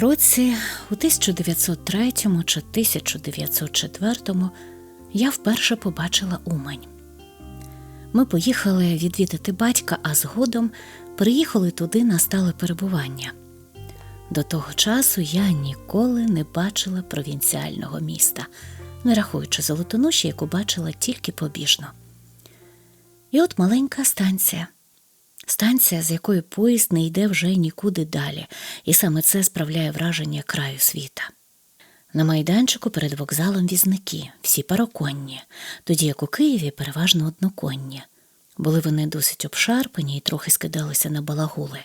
Році у 1903 чи 1904 я вперше побачила Умань. Ми поїхали відвідати батька, а згодом приїхали туди на стале перебування. До того часу я ніколи не бачила провінціального міста, не рахуючи золотоноші, яку бачила тільки побіжно. І от маленька станція. Станція, з якої поїзд не йде вже нікуди далі, і саме це справляє враження краю світа. На майданчику перед вокзалом візники, всі пароконні, тоді як у Києві переважно одноконні. Були вони досить обшарпані і трохи скидалися на балагули.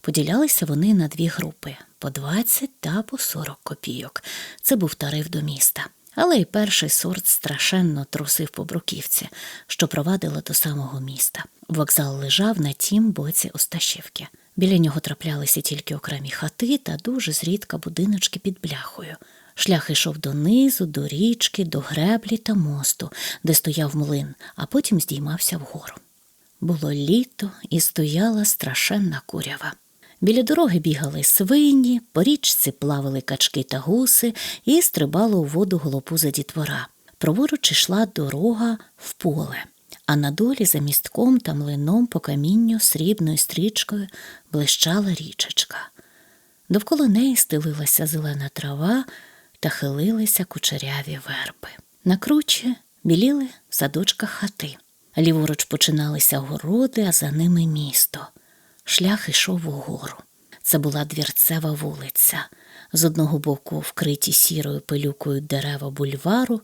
Поділялися вони на дві групи по 20 та по 40 копійок. Це був тариф до міста. Але й перший сорт страшенно трусив по бруківці, що провадила до самого міста. Вокзал лежав на тім боці Осташівки. Біля нього траплялися тільки окремі хати та дуже зрідка будиночки під бляхою. Шлях йшов донизу, до річки, до греблі та мосту, де стояв млин, а потім здіймався вгору. Було літо і стояла страшенна курява. Біля дороги бігали свині, по річці плавали качки та гуси і стрибало у воду голопуза дітвора. Праворуч йшла дорога в поле, а на долі за містком та млином по камінню срібною стрічкою блищала річечка. Довкола неї стелилася зелена трава та хилилися кучеряві верби. На кручі біліли в садочках хати. Ліворуч починалися городи, а за ними місто. Шлях йшов угору. Це була двірцева вулиця. З одного боку вкриті сірою пилюкою дерева бульвару,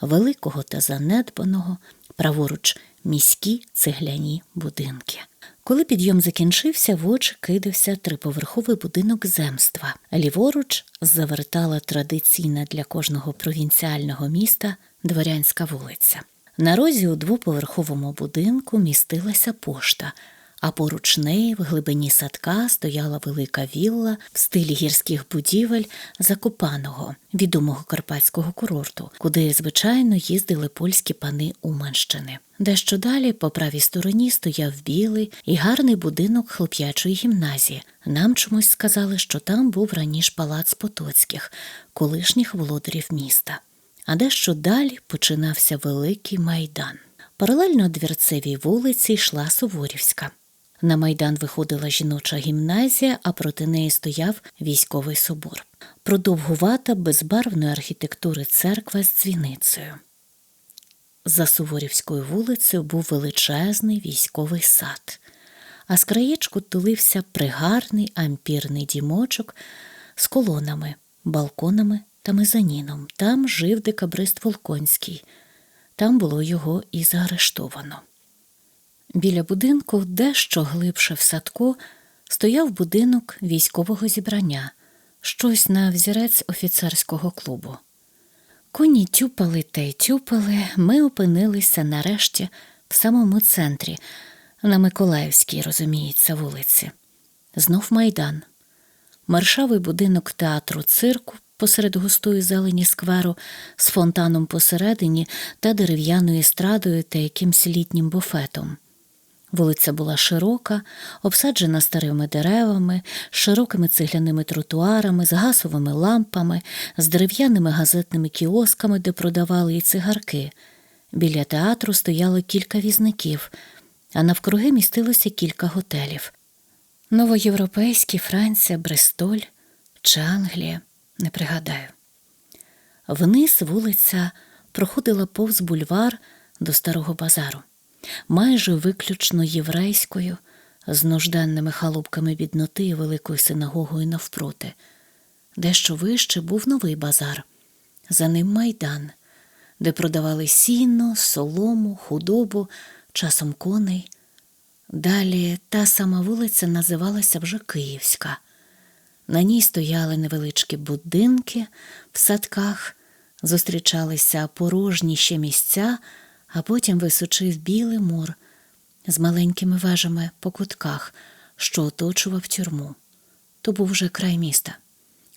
великого та занедбаного, праворуч міські цегляні будинки. Коли підйом закінчився, в очі кидався триповерховий будинок земства. Ліворуч завертала традиційна для кожного провінціального міста дворянська вулиця. На розі у двоповерховому будинку містилася пошта, а поруч неї в глибині садка стояла велика вілла в стилі гірських будівель Закопаного, відомого карпатського курорту, куди звичайно їздили польські пани Уманщини. Дещо далі, по правій стороні, стояв білий і гарний будинок хлоп'ячої гімназії. Нам чомусь сказали, що там був раніше палац Потоцьких, колишніх володарів міста. А дещо далі починався великий майдан. Паралельно двірцевій вулиці йшла Суворівська. На майдан виходила жіноча гімназія, а проти неї стояв військовий собор. Продовгувата безбарвної архітектури церква з дзвіницею. За Суворівською вулицею був величезний військовий сад, а з краєчку тулився пригарний ампірний дімочок з колонами, балконами та мезоніном. Там жив декабрист Волконський, там було його і заарештовано. Біля будинку, дещо глибше в садку, стояв будинок військового зібрання, щось на взірець офіцерського клубу. Коні тюпали та й тюпали, ми опинилися нарешті в самому центрі, на Миколаївській, розуміється, вулиці. Знов майдан. Маршавий будинок театру цирку посеред густої зелені скверу з фонтаном посередині та дерев'яною естрадою та якимсь літнім буфетом. Вулиця була широка, обсаджена старими деревами, широкими цегляними тротуарами, з гасовими лампами, з дерев'яними газетними кіосками, де продавали і цигарки. Біля театру стояло кілька візників, а навкруги містилося кілька готелів. Новоєвропейські, Франція, Брестоль чи Англія, не пригадаю. Вниз вулиця проходила повз бульвар до старого базару майже виключно єврейською, з нужденними халупками бідноти і великою синагогою навпроти. Дещо вище був новий базар, за ним майдан, де продавали сіно, солому, худобу, часом коней. Далі та сама вулиця називалася вже Київська. На ній стояли невеличкі будинки в садках, зустрічалися порожні ще місця а потім височив білий мур з маленькими вежами по кутках, що оточував тюрму. То був вже край міста,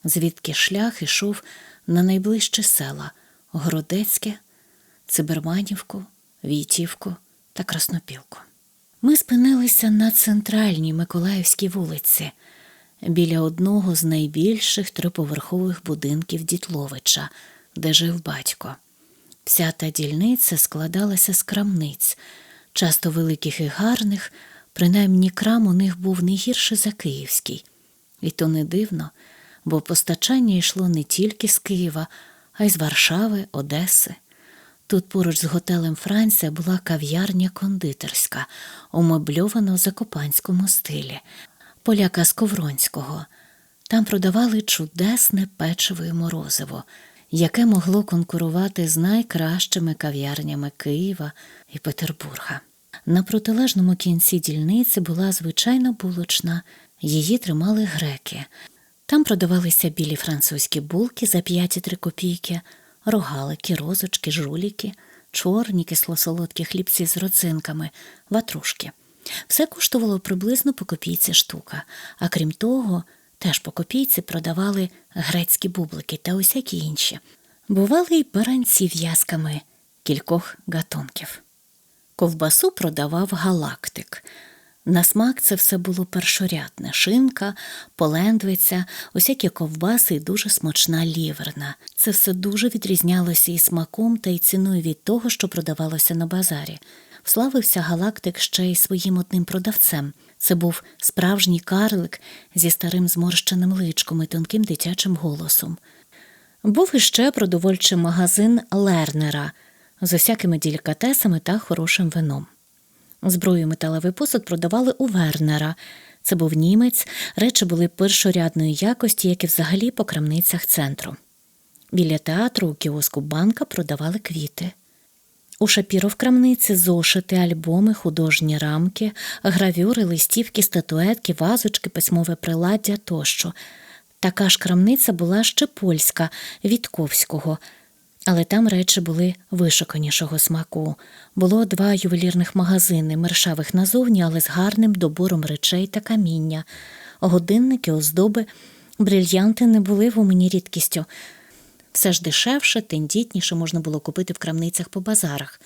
звідки шлях ішов на найближчі села Городецьке, Циберманівку, Війтівку та Краснопілку. Ми спинилися на центральній Миколаївській вулиці. біля одного з найбільших триповерхових будинків Дітловича, де жив батько. Вся та дільниця складалася з крамниць, часто великих і гарних, принаймні крам у них був не гірше за київський. І то не дивно, бо постачання йшло не тільки з Києва, а й з Варшави, Одеси. Тут поруч з готелем Франція була кав'ярня кондитерська, умебльована в закопанському стилі, поляка з Ковронського. Там продавали чудесне печиво і морозиво, яке могло конкурувати з найкращими кав'ярнями Києва і Петербурга. На протилежному кінці дільниці була звичайна булочна, її тримали греки. Там продавалися білі французькі булки за 5,3 копійки, рогалики, розочки, жуліки, чорні кисло-солодкі хлібці з родзинками, ватрушки. Все коштувало приблизно по копійці штука, а крім того, теж по копійці продавали грецькі бублики та усякі інші. Бували й баранці в'язками кількох гатунків. Ковбасу продавав галактик. На смак це все було першорядне шинка, полендвиця, усякі ковбаси і дуже смачна ліверна. Це все дуже відрізнялося і смаком, та й ціною від того, що продавалося на базарі. Вславився галактик ще й своїм одним продавцем. Це був справжній карлик зі старим зморщеним личком і тонким дитячим голосом. Був іще продовольчий магазин Лернера з усякими делікатесами та хорошим вином. Зброю металевий посуд продавали у Вернера. Це був німець, речі були першорядної якості, як і взагалі по крамницях центру. Біля театру у кіоску банка продавали квіти. У Шапіро в крамниці зошити, альбоми, художні рамки, гравюри, листівки, статуетки, вазочки, письмове приладдя тощо. Така ж крамниця була ще польська, Вітковського, але там речі були вишуканішого смаку. Було два ювелірних магазини, мершавих назовні, але з гарним добором речей та каміння. Годинники, оздоби, брильянти не були в умені рідкістю. Все ж дешевше, тендітніше можна було купити в крамницях по базарах.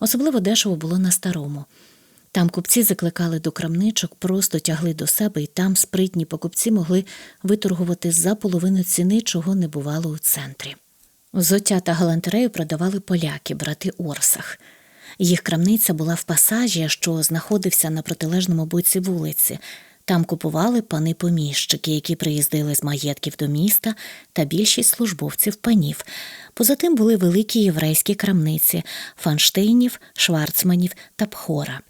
Особливо дешево було на старому. Там купці закликали до крамничок, просто тягли до себе, і там спритні покупці могли виторгувати за половину ціни, чого не бувало у центрі. Взуття та галантерею продавали поляки, брати Орсах. Їх крамниця була в пасажі, що знаходився на протилежному боці вулиці. Там купували пани поміщики, які приїздили з маєтків до міста, та більшість службовців панів. Поза тим були великі єврейські крамниці фанштейнів, шварцманів та пхора.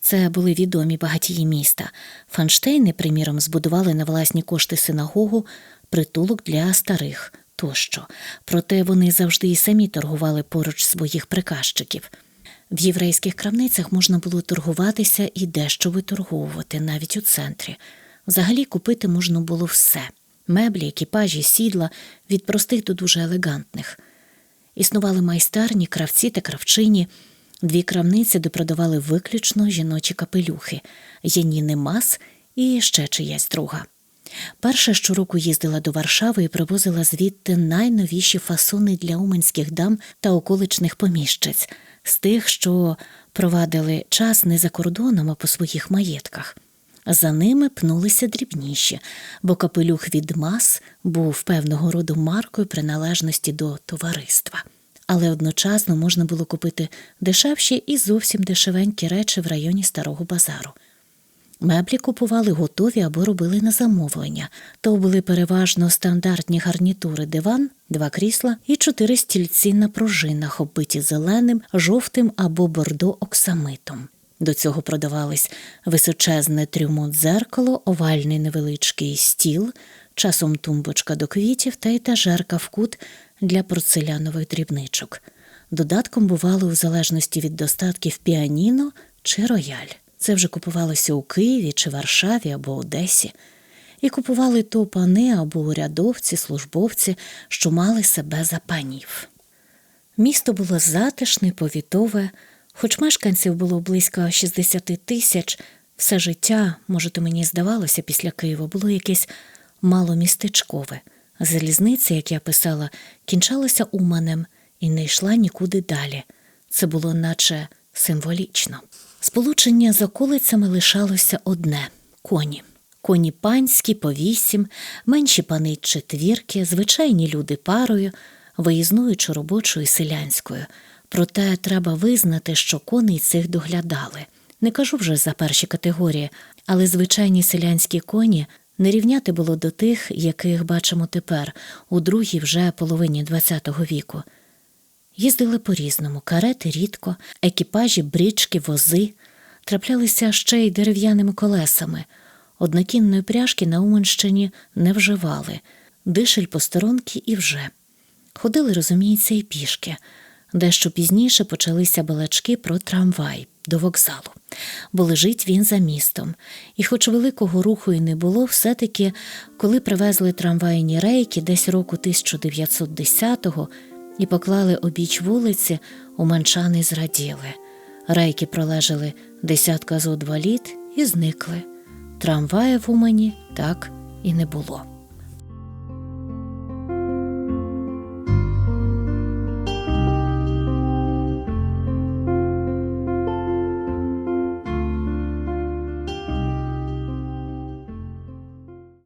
Це були відомі багатії міста. Фанштейни, приміром, збудували на власні кошти синагогу, притулок для старих тощо. Проте вони завжди і самі торгували поруч своїх приказчиків. В єврейських крамницях можна було торгуватися і дещо виторговувати навіть у центрі. Взагалі купити можна було все меблі, екіпажі, сідла від простих до дуже елегантних. Існували майстерні, кравці та кравчині, дві крамниці, де продавали виключно жіночі капелюхи, Яніни Мас і ще чиясь друга. Перша щороку їздила до Варшави і привозила звідти найновіші фасони для уманських дам та околичних поміщиць, з тих, що провадили час не за кордоном, а по своїх маєтках. За ними пнулися дрібніші, бо капелюх від мас був певного роду маркою приналежності до товариства. Але одночасно можна було купити дешевші і зовсім дешевенькі речі в районі старого базару. Меблі купували готові або робили на замовлення. То були переважно стандартні гарнітури, диван, два крісла і чотири стільці на пружинах, оббиті зеленим, жовтим або бордо оксамитом. До цього продавались височезне трюмо дзеркало, овальний невеличкий стіл, часом тумбочка до квітів та етажерка в кут для порцелянових дрібничок. Додатком бували у залежності від достатків піаніно чи рояль. Це вже купувалося у Києві чи Варшаві або Одесі, і купували то пани або урядовці, службовці, що мали себе за панів. Місто було затишне, повітове, хоч мешканців було близько 60 тисяч, все життя, може, то мені здавалося, після Києва було якесь маломістечкове. Залізниця, як я писала, кінчалася Уманем і не йшла нікуди далі. Це було наче символічно. Сполучення з околицями лишалося одне коні. коні панські по вісім, менші пани четвірки, звичайні люди парою, виїзною чи робочою селянською. Проте треба визнати, що коней цих доглядали. Не кажу вже за перші категорії, але звичайні селянські коні не рівняти було до тих, яких бачимо тепер, у другій вже половині ХХ віку. Їздили по-різному, карети рідко, екіпажі, брічки, вози, траплялися ще й дерев'яними колесами. Однокінної пряжки на Уманщині не вживали, дишель посторонки і вже. Ходили, розуміється, і пішки. Дещо пізніше почалися балачки про трамвай до вокзалу, бо лежить він за містом. І хоч великого руху і не було, все-таки, коли привезли трамвайні рейки десь року 1910-го і поклали обіч вулиці, уманчани зраділи. Рейки пролежали десятка зо два літ і зникли. Трамваїв в Умані так і не було.